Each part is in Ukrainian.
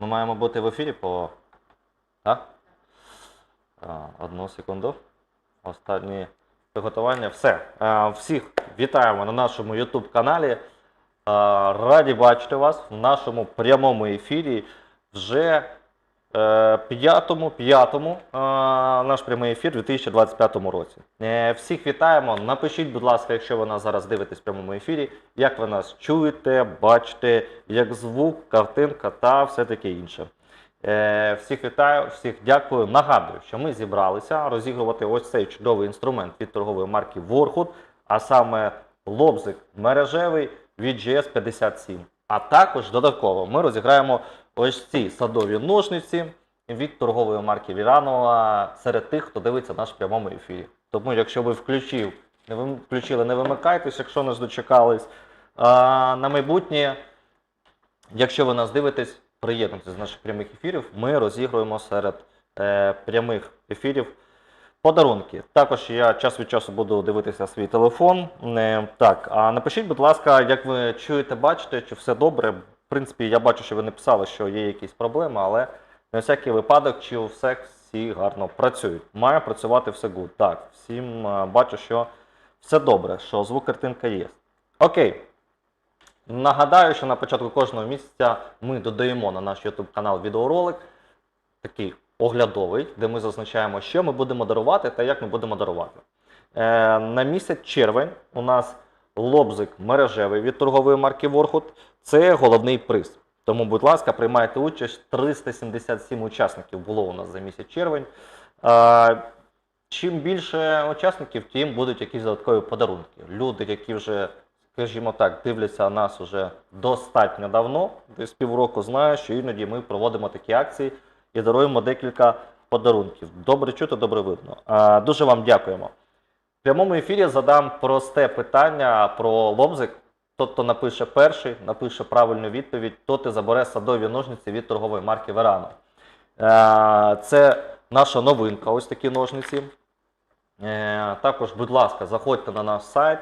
Ми маємо бути в ефірі по. Так? Одну секунду. Останні приготування. Все. Е, Всіх вітаємо на нашому YouTube каналі. Е, Раді бачити вас в нашому прямому ефірі. Вже е, п'ятому, п'ятому е, наш прямий ефір у 2025 році. Е, Всіх вітаємо. Напишіть, будь ласка, якщо ви нас зараз дивитесь в прямому ефірі, як ви нас чуєте, бачите, як звук, картинка та все таке інше. Е, Всіх вітаю, всіх дякую. Нагадую, що ми зібралися розігрувати ось цей чудовий інструмент від торгової марки Warhood, а саме лобзик мережевий від GS57. А також додатково ми розіграємо ось ці садові ножниці від торгової марки Віранова серед тих, хто дивиться наш прямому ефірі. Тому, якщо ви включив, не вим- включили, не вимикайтесь, якщо не дочекались. А, на майбутнє Якщо ви нас дивитесь, приєднуйтесь до наших прямих ефірів. Ми розігруємо серед е, прямих ефірів подарунки. Також я час від часу буду дивитися свій телефон. Е, так, а напишіть, будь ласка, як ви чуєте, бачите, чи все добре. В принципі, я бачу, що ви написали, що є якісь проблеми, але на всякий випадок, чи все всі гарно працюють. Має працювати все good. Так, всім е, бачу, що все добре, що звук картинка є. Окей. Нагадаю, що на початку кожного місяця ми додаємо на наш YouTube канал відеоролик, такий оглядовий, де ми зазначаємо, що ми будемо дарувати та як ми будемо дарувати. Е, на місяць червень у нас лобзик мережевий від торгової марки Warhood. Це головний приз. Тому, будь ласка, приймайте участь. 377 учасників було у нас за місяць червень. Чим більше учасників, тим будуть якісь додаткові подарунки. Люди, які вже скажімо так, дивляться нас уже достатньо давно, десь півроку знають, що іноді ми проводимо такі акції і даруємо декілька подарунків. Добре чути, добре видно. Дуже вам дякуємо. Прямому ефірі задам просте питання про лобзик. Тот, хто напише перший, напише правильну відповідь, тот і забере садові ножниці від торгової марки Верано. Е, Це наша новинка, ось такі ножниці. Е, Також, будь ласка, заходьте на наш сайт,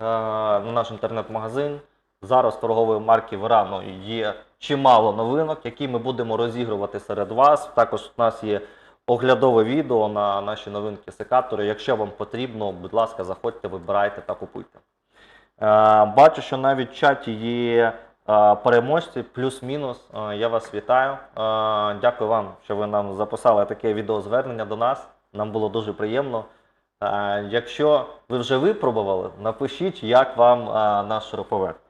е, на наш інтернет-магазин. Зараз торгової марки Верано є чимало новинок, які ми будемо розігрувати серед вас. Також у нас є оглядове відео на наші новинки секатори. Якщо вам потрібно, будь ласка, заходьте, вибирайте та купуйте. Е, Бачу, що навіть в чаті є е, переможці, плюс-мінус. Е, Я вас вітаю. Дякую вам, що ви нам записали таке відеозвернення до нас. Нам було дуже приємно. Якщо ви вже випробували, напишіть, як вам наш шуруповерт.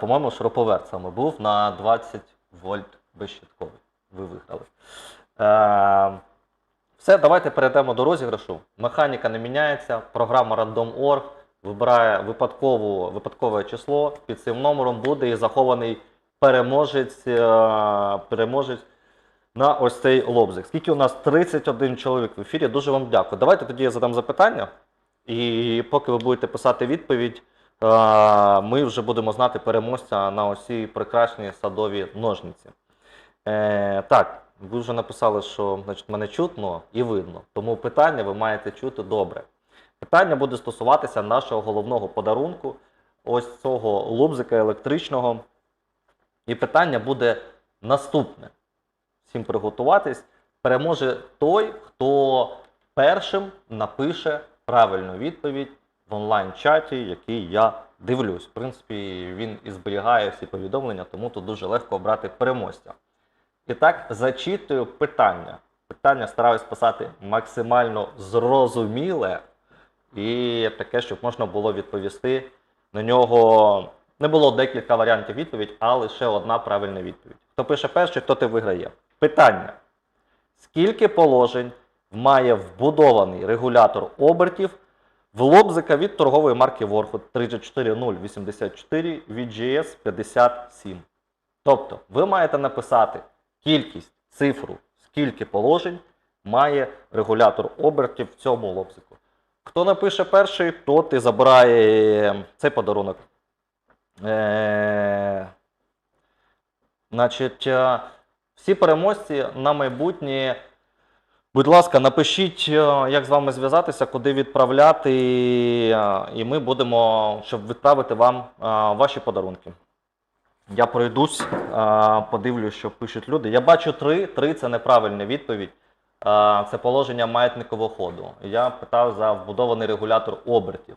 По-моєму, шуруповерт саме був на 20 вольт безщитковий. Ви виграли. Все, давайте перейдемо до розіграшу. Механіка не міняється, програма Random.org вибирає випадкове число. Під цим номером буде і захований переможець, е, переможець на ось цей лобзик. Скільки у нас 31 чоловік в ефірі. Дуже вам дякую. Давайте тоді я задам запитання. І поки ви будете писати відповідь, е, ми вже будемо знати переможця на ось ці прекрасні садові ножниці. Е, так, ви вже написали, що значить, мене чутно і видно. Тому питання ви маєте чути добре. Питання буде стосуватися нашого головного подарунку, ось цього лобзика електричного. І питання буде наступне. Всім приготуватись. Переможе той, хто першим напише правильну відповідь в онлайн-чаті, який я дивлюсь. В принципі, він і зберігає всі повідомлення, тому тут дуже легко обрати переможця. І так, зачитую питання. Питання стараюсь писати максимально зрозуміле і таке, щоб можна було відповісти на нього. Не було декілька варіантів відповідь, а лише одна правильна відповідь. Хто пише перший, хто ти виграє. Питання: скільки положень має вбудований регулятор обертів в лобзика від торгової марки Warhood 34084 від GS 57? Тобто, ви маєте написати кількість, цифру, скільки положень має регулятор обертів в цьому лобзику. Хто напише перший, тот і забирає цей подарунок. Е, Значить, е, всі переможці на майбутнє. Будь ласка, напишіть, е, як з вами зв'язатися, куди відправляти, е, і ми будемо, щоб відправити вам ваші подарунки. Я пройдусь, подивлюсь, що пишуть люди. Я бачу три. Три це неправильна відповідь. Це положення маятникового ходу. Я питав за вбудований регулятор обертів,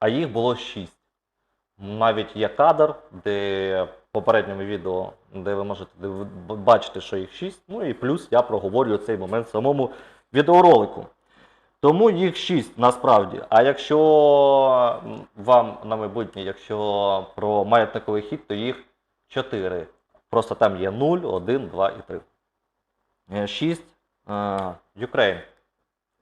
а, їх було шість. Навіть є кадр, де в попередньому відео, де ви можете бачити, що їх шість. Ну і плюс я проговорюю цей момент в самому відеоролику. Тому їх шість насправді. А якщо вам на майбутнє, якщо про маятниковий хід, то їх чотири. Просто там є 0, 1, 2 і 3. Е, Шість. Ukraine.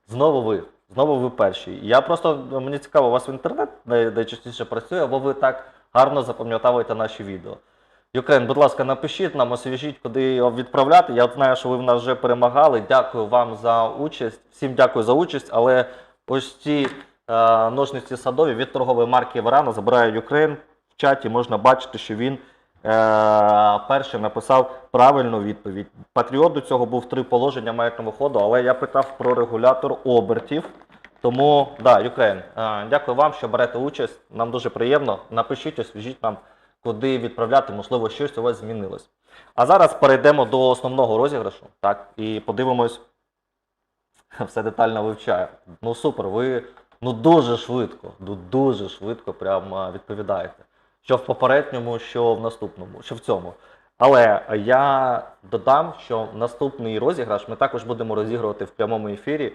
Знову ви. Знову ви перші. Я просто мені цікаво, у вас в інтернет най- найчастіше працює, або ви так гарно запам'ятовуєте наші відео. Юкрейн, будь ласка, напишіть нам, освіжіть, куди його відправляти. Я знаю, що ви в нас вже перемагали. Дякую вам за участь. Всім дякую за участь. Але ось ці е, ножниці садові від торгової марки Верана забирає Юкрейн. В чаті можна бачити, що він е, перший написав правильну відповідь. Патріот до цього був три положення маятного ходу, але я питав про регулятор обертів. Тому, да, Юкрейн, е, дякую вам, що берете участь. Нам дуже приємно. Напишіть, освіжіть нам куди відправляти, можливо, щось у вас змінилось. А зараз перейдемо до основного розіграшу, так, і подивимось, все детально вивчаю. Ну супер, ви ну дуже швидко, ну дуже швидко прям а, відповідаєте. Що в попередньому, що в наступному, що в цьому. Але я додам, що наступний розіграш ми також будемо розігрувати в прямому ефірі.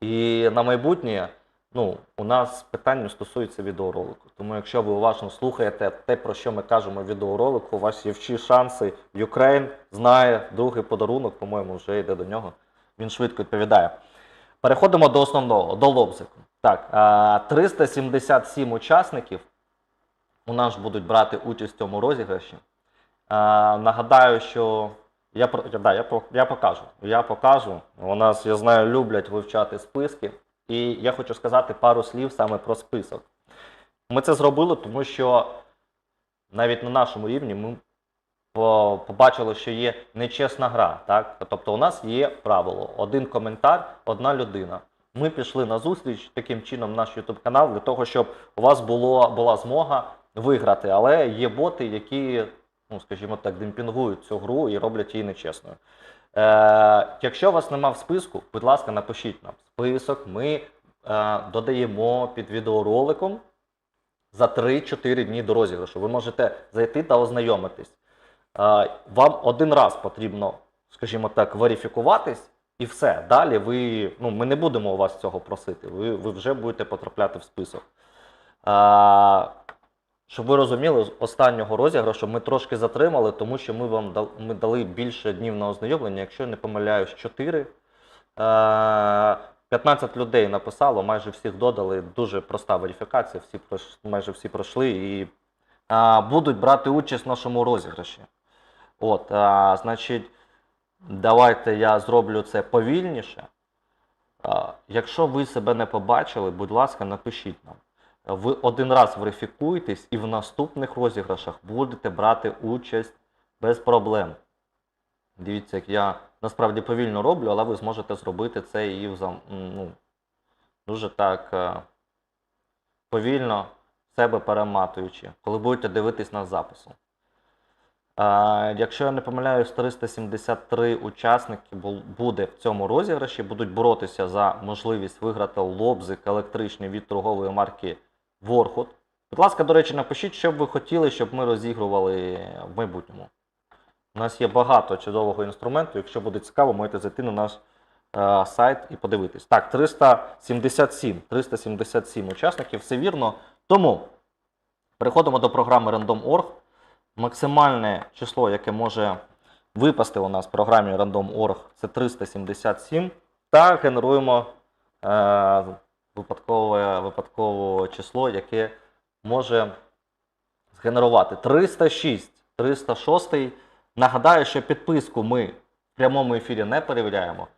І на майбутнє ну, у нас питання стосується відеоролику. Тому якщо ви уважно слухаєте те, про що ми кажемо в відеоролику, у вас є всі шанси. Юкрейн знає другий подарунок, по-моєму, вже йде до нього. Він швидко відповідає. Переходимо до основного, до лобзику. Так, 377 учасників у нас будуть брати участь в цьому розіграші. Нагадаю, що я, да, я, я покажу. Я покажу. У нас, я знаю, люблять вивчати списки. І я хочу сказати пару слів саме про список. Ми це зробили, тому що навіть на нашому рівні ми побачили, що є нечесна гра. Так? Тобто у нас є правило: один коментар, одна людина. Ми пішли на зустріч таким чином наш YouTube канал для того, щоб у вас було, була змога виграти. Але є боти, які, ну скажімо так, демпінгують цю гру і роблять її нечесною. Е, якщо вас нема в списку, будь ласка, напишіть нам список. Ми е, додаємо під відеороликом за 3-4 дні до розіграшу. Ви можете зайти та ознайомитись. Е, вам один раз потрібно, скажімо так, верифікуватись, і все. Далі ви, ну, ми не будемо у вас цього просити. Ви, ви вже будете потрапляти в список. Е, щоб ви розуміли, з останнього розіграшу ми трошки затримали, тому що ми вам дал- ми дали більше днів на ознайомлення, якщо я не помиляюсь, 4. Е, 15 людей написало, майже всіх додали. Дуже проста верифікація, всі майже всі пройшли і е, будуть брати участь в нашому розіграші. От, е, значить, давайте я зроблю це повільніше. Е, Якщо ви себе не побачили, будь ласка, напишіть нам. Ви один раз верифікуєтесь і в наступних розіграшах будете брати участь без проблем. Дивіться, як я насправді повільно роблю, але ви зможете зробити це і в ну, дуже так е, повільно себе перематуючи, коли будете дивитись на запису. А, якщо я не помиляюсь, 373 учасники буде в цьому розіграші, будуть боротися за можливість виграти лобзик електричний від торгової марки Ворхот. Будь ласка, до речі, напишіть, що б ви хотіли, щоб ми розігрували в майбутньому. У нас є багато чудового інструменту. Якщо буде цікаво, можете зайти на наш е, сайт і подивитись. Так, 377, 377 учасників, все вірно. Тому переходимо до програми Random.org. Максимальне число, яке може випасти у нас в програмі Random.org, це 377. Та генеруємо е, випадкове, випадкове число, яке може згенерувати 306. 306. Нагадаю, що підписку ми в прямому ефірі не перевіряємо.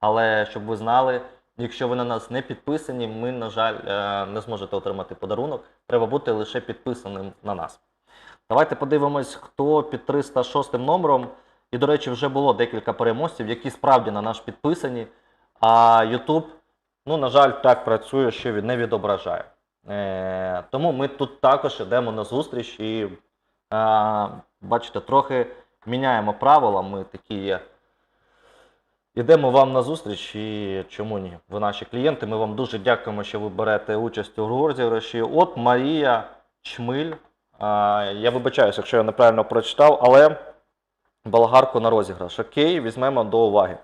Але щоб ви знали, якщо ви на нас не підписані, ми, на жаль, е, не зможете отримати подарунок. Треба бути лише підписаним на нас. Давайте подивимось, хто під 306 номером. І, до речі, вже було декілька переможців, які справді на наш підписані. А YouTube, ну, на жаль, так працює, що він не відображає. Е, тому ми тут також йдемо на зустріч і Е, бачите, трохи міняємо правила. Ми такі є. Ідемо вам на зустріч і чому ні? Ви наші клієнти. Ми вам дуже дякуємо, що ви берете участь у розіграші. От Марія Чмиль. А, я вибачаюся, якщо я неправильно прочитав, але болгарку на розіграш. Окей, візьмемо до уваги.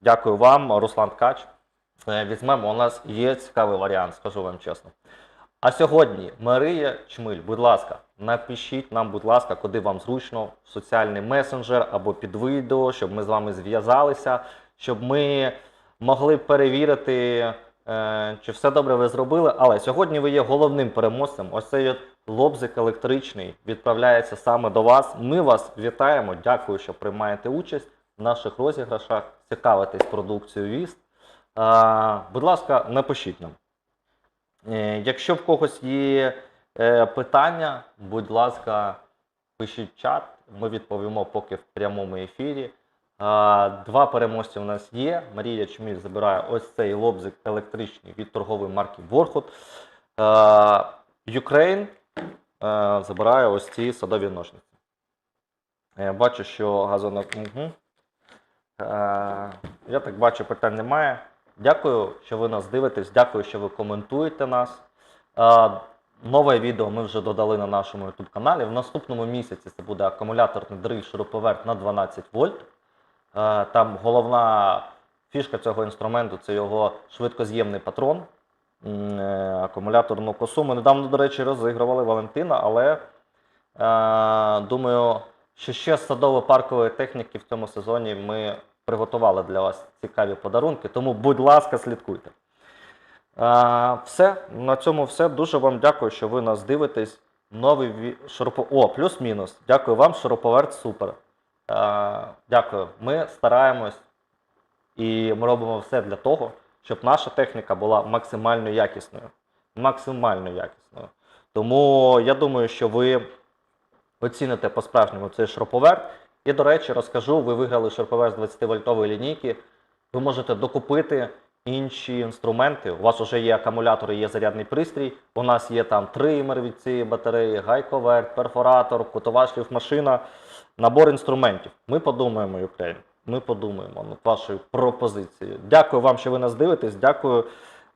Дякую вам, Руслан Ткач. Е, Візьмемо, у нас є цікавий варіант, скажу вам чесно. А сьогодні Марія Чмиль, будь ласка, напишіть нам, будь ласка, куди вам зручно, в соціальний месенджер або під відео, щоб ми з вами зв'язалися, щоб ми могли перевірити, е, чи все добре ви зробили. Але сьогодні ви є головним переможцем. Ось цей лобзик електричний відправляється саме до вас. Ми вас вітаємо. Дякую, що приймаєте участь в наших розіграшах, цікавитесь продукцією ВІСТ. Будь ласка, напишіть нам. Е, Якщо в когось є е, питання, будь ласка, пишіть чат, ми відповімо поки в прямому ефірі. Два переможці у нас є. Марія Чміль забирає ось цей лобзик електричний від торгової марки Ворхот. Ukraine е, забирає ось ці садові ножниці. Бачу, що газона. Угу. Я так бачу, питань немає. Дякую, що ви нас дивитесь. Дякую, що ви коментуєте нас. Нове відео ми вже додали на нашому YouTube каналі. В наступному місяці це буде акумуляторний дриль шуруповерт на 12 вольт. Там головна фішка цього інструменту це його швидкоз'ємний патрон. Е, Акумуляторну косу. Ми недавно, до речі, розігрували Валентина, але е, думаю, що ще садово-паркової техніки в цьому сезоні ми приготували для вас цікаві подарунки. Тому, будь ласка, слідкуйте. А, все, на цьому все. Дуже вам дякую, що ви нас дивитесь. Новий ві- шурупо... О, плюс-мінус. Дякую вам, шуруповерт супер. А, дякую. Ми стараємось і ми робимо все для того, щоб наша техніка була максимально якісною. Максимально якісною. Тому я думаю, що ви оціните по-справжньому цей шуруповерт. І, до речі, розкажу, ви виграли шуруповерт з 20-вольтової лінійки. Ви можете докупити інші інструменти. У вас вже є акумулятори, є зарядний пристрій. У нас є там тример від цієї батареї, гайковерт, перфоратор, кутова шліфмашина, набор інструментів. Ми подумаємо, Ukraine. Ми подумаємо над вашою пропозицією. Дякую вам, що ви нас дивитесь. Дякую,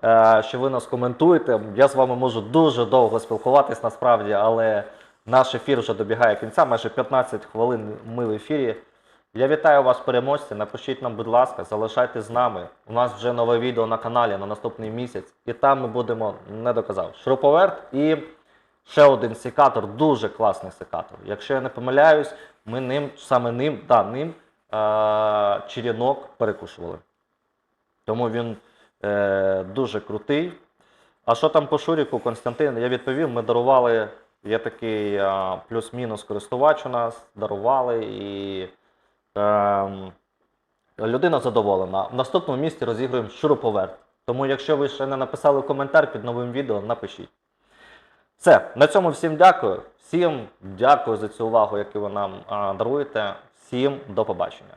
е, що ви нас коментуєте. Я з вами можу дуже довго спілкуватись насправді, але наш ефір вже добігає кінця. Майже 15 хвилин ми в ефірі. Я вітаю вас, переможці. Напишіть нам, будь ласка, залишайтесь з нами. У нас вже нове відео на каналі на наступний місяць, і там ми будемо не доказав. Шуруповерт і ще один секатор, дуже класний секатор. Якщо я не помиляюсь, ми ним саме ним, да, ним е- черенок перекушували. Тому він е- дуже крутий. А що там по Шуріку, Константин? Я відповів, ми дарували. Є такий е, плюс-мінус користувач у нас, дарували і. Ем, людина задоволена. В наступному місці розігруємо шуруповерт. Тому, якщо ви ще не написали коментар під новим відео, напишіть. Все, на цьому всім дякую. Всім дякую за цю увагу, яку ви нам а, даруєте. Всім до побачення.